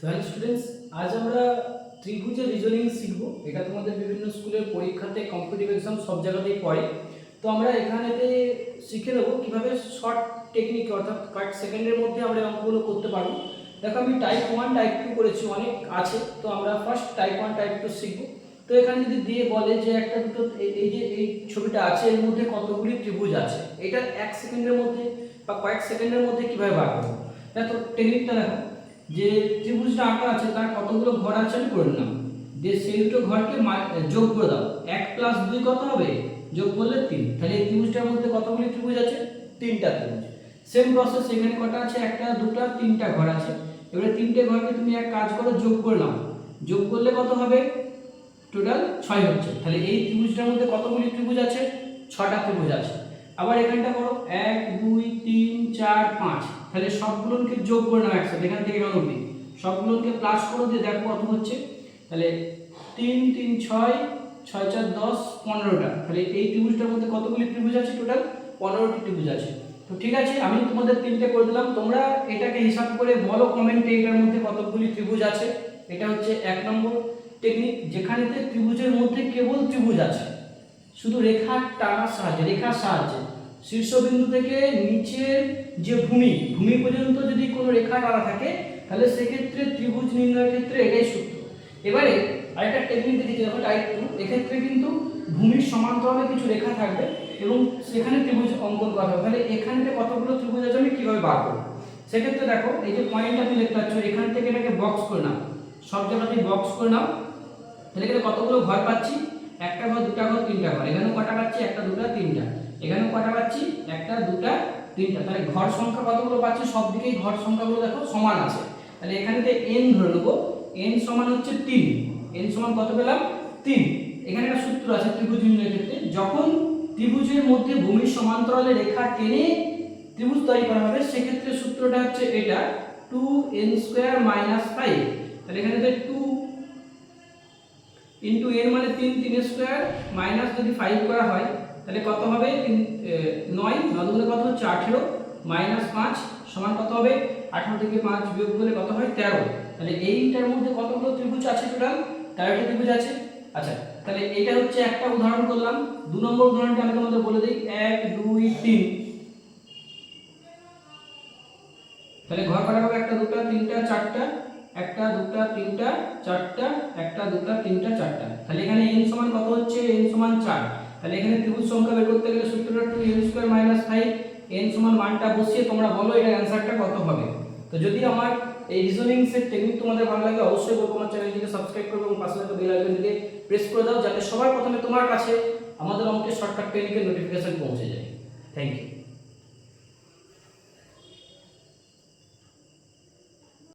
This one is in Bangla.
তো হ্যালো স্টুডেন্টস আজ আমরা ত্রিভুজের রিজনিং শিখব। এটা তোমাদের বিভিন্ন স্কুলের পরীক্ষাতে কম্পিটিটিভ এক্সাম সব জায়গাতেই পড়ে। তো আমরা এখানেতে শিখে নেব কীভাবে শর্ট টেকনিক অর্থাৎ কয়েক সেকেন্ডের মধ্যে আমরা অঙ্কগুলো করতে পারব। দেখো আমি টাইপ ওয়ান টাইপ টু করেছি, অনেক আছে। তো আমরা first type one type two শিখব। তো এখানে যদি দিয়ে বলে যে একটা দুটো, এই- এই যে, এই ছবিটা আছে, এর মধ্যে কতগুলি ত্রিভুজ আছে? এটা এক সেকেন্ডের মধ্যে বা কয়েক সেকেন্ডের মধ্যে কীভাবে বার করব? দেখো টেকনিকটা দেখো। যে ত্রিভুজটা আঁকা আছে, তার কতগুলো ঘর আছে আমি করে নিলাম। যে সেই দুটো ঘরকে যোগ করে দাও। এক প্লাস দুই কত হবে? যোগ করলে তিন। তাহলে এই ত্রিভুজটার মধ্যে কতগুলি ত্রিভুজ আছে? তিনটা ত্রিভুজ। সেম প্রসেস এখানে কটা আছে? একটা, দুটো, তিনটা ঘর আছে। এবারে তিনটে ঘরকে তুমি এক কাজ করো, যোগ করে নাও। যোগ করলে কত হবে? টোটাল ছয় হচ্ছে। তাহলে এই ত্রিভুজটার মধ্যে কতগুলি ত্রিভুজ আছে? ছটা ত্রিভুজ আছে। আবার এখানটা করো। এক, দুই, তিন, চার, পাঁচ। তাহলে সবগুলোকে যোগ করে নাও একসাথে, এখান থেকে এখানে অবধি সবগুলোকে প্লাস করো দিয়ে দেখো কত হচ্ছে, তাহলে তিন তিন, ছয় ছয়, চার, দশ, পনেরোটা। তাহলে এই ত্রিভুজটার মধ্যে কতগুলি ত্রিভুজ আছে টোটাল পনেরোটি ত্রিভুজ আছে। তো ঠিক আছে, আমি তোমাদের তিনটে করে দিলাম। তোমরা এটাকে হিসাব করে বলো কমেন্টে এটার মধ্যে কতগুলি ত্রিভুজ আছে। এটা হচ্ছে এক নম্বর টেকনিক যেখানেতে ত্রিভুজের মধ্যে কেবল ত্রিভুজ আছে। শুধু রেখা টানার সাহায্যে, রেখার সাহায্যে। শীর্ষবিন্দু থেকে নিচের যে ভূমি ভূমি পর্যন্ত যদি কোনো রেখা টানা থাকে, তাহলে সেক্ষেত্রে ত্রিভুজ নির্ণয়ের ক্ষেত্রে এটাই সূত্র। এবারে আরেকটা টেকনিক দেখেছি, দেখো টাইপ টু এক্ষেত্রে কিন্তু ভূমির সমান্তরালে কিছু রেখা থাকবে এবং সেখানে ত্রিভুজ অঙ্কন করা হবে। তাহলে এখানে কতগুলো ত্রিভুজ আছে আমি কীভাবে বার করব? সেক্ষেত্রে দেখো, এই যে পয়েন্ট আমি দেখতে পাচ্ছ, এখান থেকে এটাকে বক্স করে নাও। সব জায়গাতেই বক্স করে নাও, তাহলে এখানে কতগুলো ঘর পাচ্ছি? একটা ঘর, দুটা ঘর, তিনটা ঘর। এখানেও কটা পাচ্ছি? একটা, দুটা, তিনটা। কটা পাচ্ছি? একটা, দুটা, তিনটা। তাহলে ঘর সংখ্যা কতগুলো পাচ্ছি? সব দিকেই ঘর সংখ্যাগুলো দেখো সমান আছে। তাহলে এখানে এন ধরে নেব এন সমান হচ্ছে তিন। এন সমান কত পেলাম? তিন। এখানে একটা সূত্র আছে ত্রিভুজ নির্ণয়ের ক্ষেত্রে। যখন ত্রিভুজের মধ্যে ভূমির সমান্তরালে রেখা টেনে ত্রিভুজ তৈরি করা হবে, সেক্ষেত্রে সূত্রটা হচ্ছে এটা two N square minus five তাহলে এখানে টু ইন্টু এর মানে তিন তিন স্কোয়ার মাইনাস যদি ফাইভ করা হয় তাহলে কত হবে? নয় নয়। দুগুণে কত হচ্ছে আঠেরো। মাইনাস পাঁচ সমান কত হবে? আঠেরো থেকে পাঁচ বিয়োগ করলে কত হয়? তেরো। তাহলে এইটার মধ্যে কতগুলো ত্রিভুজ আছে টোটাল? তেরোটি ত্রিভুজ আছে? আচ্ছা তাহলে এটা হচ্ছে একটা উদাহরণ করলাম। দু নম্বর উদাহরণটা আমি তোমাদের বলে দিই। এক, দুই, তিন। তাহলে ঘর কটা হবে? একটা, দুটা, তিনটা, চারটা। একটা, দুটা, তিনটা, চারটা। একটা, দুটা, তিনটা, চারটা। তাহলে এখানে n সমান কত হচ্ছে? n সমান চার। তাহলে এখানে ত্রিভুজ সংখ্যা বের করতে গেলে সূত্রটা two N square minus five N সমান মানটা বসিয়ে তোমরা বলো এটা অ্যান্সারটা কত হবে। তো যদি আমার এই রিজনিং সেট টেকনিক তোমাদের ভালো লাগে, অবশ্যই বলব আমার চ্যানেলটিকে সাবস্ক্রাইব করবে এবং পাশে থাকা বেল আইকনটিকে প্রেস করে দাও, যাতে সবার প্রথমে তোমার কাছে আমাদের অঙ্কের শর্টকাট টেকনিকের নোটিফিকেশন পৌঁছে যায়। Thank you